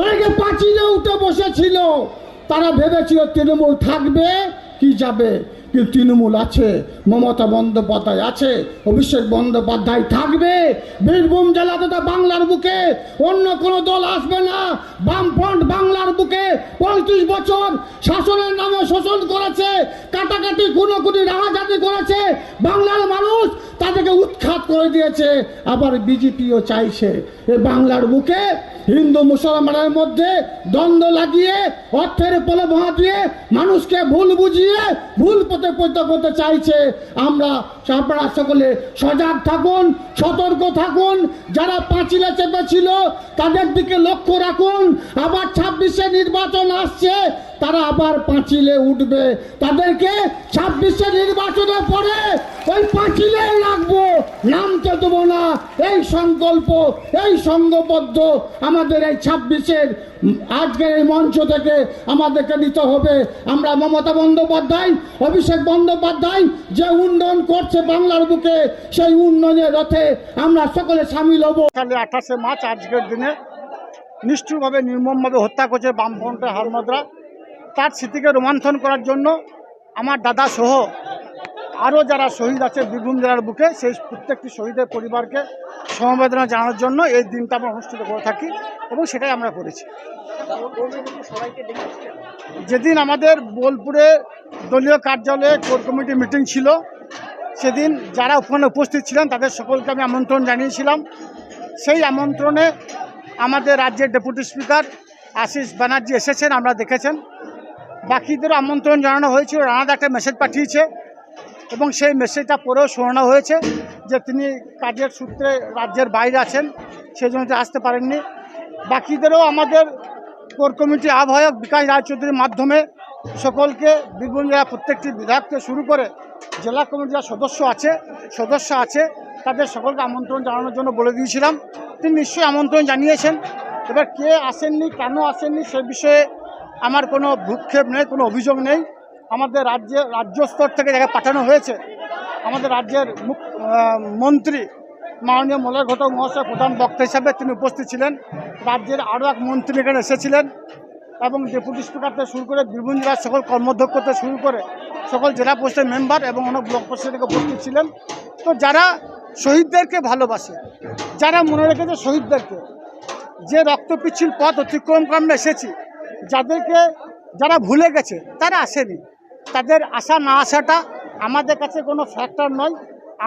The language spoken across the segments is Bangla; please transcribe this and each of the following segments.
অনেকে পাঁচিলে উঠে বসেছিল। তারা ভেবেছিল, তৃণমূল থাকবে, কি যাবে? কিন্তু তৃণমূল আছে, মমতা বন্দ্যোপাধ্যায় আছে, অভিষেক বন্দ্যোপাধ্যায় থাকবে। বীরভূম জেলা তথা বাংলার বুকে অন্য কোনো দল আসবে না। বামফ্রন্ট বাংলার বুকে পঁয়ত্রিশ বছর শাসনের নামে শোষণ করেছে, কাটাকাটি, খুনোখুনি রাহাজাতি করেছে। বাংলার মানুষ তাদেরকে উৎখাত করে দিয়েছে। আবার বিজেপিও চাইছে, এ বাংলার বুকে হিন্দু মুসলমানের মধ্যে দ্বন্দ্ব লাগিয়ে, অর্থের প্রলোভা দিয়ে মানুষকে ভুল বুঝিয়ে, ভুল পথে পথে করতে চাইছে। আমরা আপনারা সকলে সজাগ থাকুন, সতর্ক থাকুন। যারা পাঁচিলে চেপেছিল, তাদের দিকে লক্ষ্য রাখুন। আবার ছাব্বিশে নির্বাচন আসছে তারা আবার পাঁচিলে উঠবে। তাদেরকে ছাব্বিশে নির্বাচনের পরে ওই পাঁচিলে রাখব। নামতে দেবো না। এই সংকল্প, এই সঙ্গবদ্ধ আমাদের এই ছাব্বিশের আজকের এই মঞ্চ থেকে আমাদেরকে নিতে হবে। আমরা মমতা বন্দ্যোপাধ্যায়, অভিষেক বন্দ্যোপাধ্যায় যে উন্নয়ন করছে বাংলার বুকে, সেই উন্নয়নের রথে আমরা সকলে সামিল হব। আঠাশে মার্চ আজকের দিনে নিষ্ঠুরভাবে, নির্মমভাবে হত্যা করছে বামফ্রন্টের হারমদরা। তার স্মৃতিকে রোমান্থন করার জন্য আমার দাদা সহ আরও যারা শহীদ আছে, বীরভূম জেলার বুকে, সেই প্রত্যেকটি শহীদের পরিবারকে সমবেদনা জানানোর জন্য এই দিনটা আমরা অনুষ্ঠিত করে থাকি এবং সেটাই আমরা করেছি। যেদিন আমাদের বোলপুরে দলীয় কার্যালয়ে কোর কমিটি মিটিং ছিল, সেদিন যারা ওখানে উপস্থিত ছিলেন, তাদের সকলকে আমি আমন্ত্রণ জানিয়েছিলাম। সেই আমন্ত্রণে আমাদের রাজ্যের ডেপুটি স্পিকার আশিস ব্যানার্জি এসেছেন, আমরা দেখেছেন। বাকিদেরও আমন্ত্রণ জানানো হয়েছিল। রানাদা একটা মেসেজ পাঠিয়েছে এবং সেই মেসেজটা পরেও শোনানো হয়েছে যে তিনি কাজের সূত্রে রাজ্যের বাইরে আছেন সেই জন্য আসতে পারেননি। বাকিদেরও আমাদের কোর কমিটি আহ্বায়ক বিকাশ রায়চৌধুরীর মাধ্যমে সকলকে বীরভূম জেলা প্রত্যেকটি বিধায়ককে শুরু করে জেলা কমিটির সদস্য আছে সদস্য আছে, তাদের সকলকে আমন্ত্রণ জানানোর জন্য বলে দিয়েছিলাম। তিনি নিশ্চয়ই আমন্ত্রণ জানিয়েছেন। এবার কে আসেননি, কেন আসেননি সে বিষয়ে আমার কোনো ভূক্ষেপ নেই, কোনো অভিযোগ নেই। আমাদের রাজ্যে, রাজ্য স্তর থেকে যাকে পাঠানো হয়েছে, আমাদের রাজ্যের মুখ মন্ত্রী মাননীয় মলয় ঘটক মহাশয়, প্রধান বক্তা হিসাবে তিনি উপস্থিত ছিলেন। রাজ্যের আরও এক মন্ত্রী এখানে এসেছিলেন এবং ডেপুটি স্পিকার থেকে শুরু করে বীরভূম জেলার সকল কর্মধ্যক্ষ থেকে শুরু করে সকল জেলা পরিষদের মেম্বার এবং অনেক ব্লক পরিষদ থেকে উপস্থিত ছিলেন। তো যারা শহীদদেরকে ভালোবাসে, যারা মনে রেখেছে শহীদদেরকে, যে রক্তপিচ্ছিল পথ অতিক্রম করে আমরা এসেছি যাদেরকে যারা ভুলে গেছে তারা আসেনি। তাদের আসা না আসাটা আমাদের কাছে কোনো ফ্যাক্টর নয়।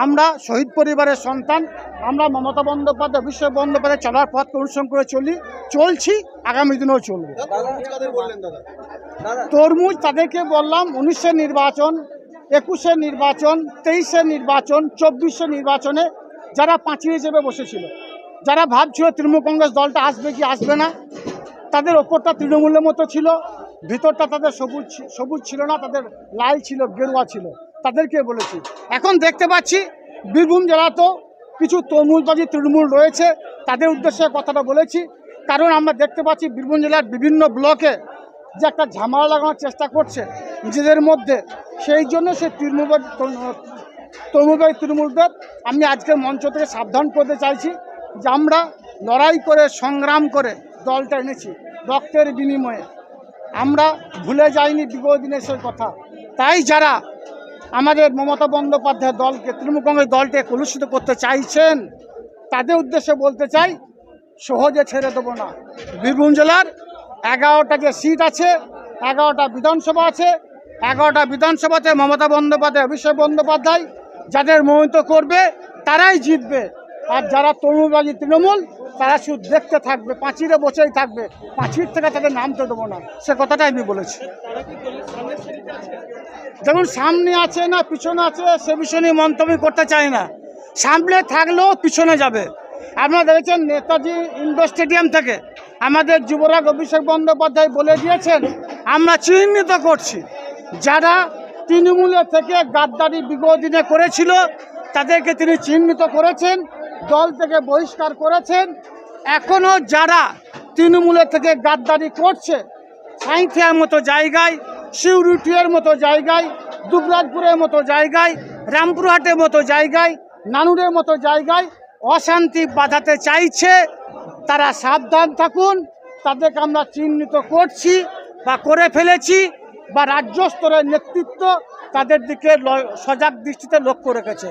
আমরা শহীদ পরিবারের সন্তান আমরা মমতা বন্দ্যোপাধ্যায় অভিষেক বন্দ্যোপাধ্যায় চলার পথকে অনুসরণ করে চলি চলছি আগামী দিনেও চলবে। তরমুজ তাদেরকে বললাম উনিশের নির্বাচন একুশের নির্বাচন তেইশের নির্বাচন চব্বিশের নির্বাচনে যারা পাঁচিয়ে হিসেবে বসেছিল যারা ভাবছিল তৃণমূল কংগ্রেস দলটা আসবে কি আসবে না তাদের ওপরটা তৃণমূলের মতো ছিল, ভিতরটা তাদের সবুজ সবুজ ছিল না, তাদের লাল ছিল, গেরুয়া ছিল। তাদেরকে বলেছি। এখন দেখতে পাচ্ছি বীরভূম জেলাতেও কিছু তরমুজবাজি তৃণমূল রয়েছে, তাদের উদ্দেশ্যে কথাটা বলেছি। কারণ আমরা দেখতে পাচ্ছি বীরভূম জেলার বিভিন্ন ব্লকে যে একটা ঝামেলা লাগানোর চেষ্টা করছে নিজেদের মধ্যে, সেই জন্য সে তৃণমূল তরমুজবাজি তৃণমূলদের আমি আজকের মঞ্চ থেকে সাবধান করতে চাইছি যে আমরা লড়াই করে সংগ্রাম করে দলটা এনেছি, রক্তের বিনিময়ে। আমরা ভুলে যাইনি বিগত দিনের সেই কথা। তাই যারা আমাদের মমতা বন্দ্যোপাধ্যায় দলকে, তৃণমূল কংগ্রেস দলকে কলুষিত করতে চাইছেন, তাদের উদ্দেশ্যে বলতে চাই, সহজে ছেড়ে দেবো না। বীরভূম জেলার এগারোটা যে সিট আছে, এগারোটা বিধানসভা আছে, এগারোটা বিধানসভাতে মমতা বন্দ্যোপাধ্যায়, অভিষেক বন্দ্যোপাধ্যায় যাদের মনোনীত করবে, তারাই জিতবে। আর যারা তরুণবাজি তৃণমূল, তারা শুধু দেখতে থাকবে পাঁচিরে বসেই থাকবে। পাঁচির থেকে তাদের নামতে দেবো না, সে কথাটাই আমি বলেছি। দেখুন সামনে আছে না, পিছনে আছে, সে বিষয় নিয়ে মন্তব্য করতে চাই না। সামনে থাকলেও পিছনে যাবে। আপনারা দেখেছেন নেতাজি ইন্ডোর স্টেডিয়াম থেকে আমাদের যুবরাজ অভিষেক বন্দ্যোপাধ্যায় বলে দিয়েছেন, আমরা চিহ্নিত করছি। যারা তৃণমূলের থেকে গাদ্দারি বিগত দিনে করেছিল তাদেরকে তিনি চিহ্নিত করেছেন, দল থেকে বহিষ্কার করেছেন। এখনও যারা তৃণমূলের থেকে গাদ্দারি করছে, সাঁইথিয়ার মতো জায়গায় শিউরুটিয়ার মতো জায়গায়, দুবরাজপুরের মতো জায়গায়, রামপুরহাটের মতো জায়গায়, নানুরের মতো জায়গায় অশান্তি বাঁধাতে চাইছে, তারা সাবধান থাকুন, তাদেরকে আমরা চিহ্নিত করছি বা করে ফেলেছি বা রাজ্য স্তরের নেতৃত্ব তাদের দিকে সজাগ দৃষ্টিতে লক্ষ্য রেখেছে।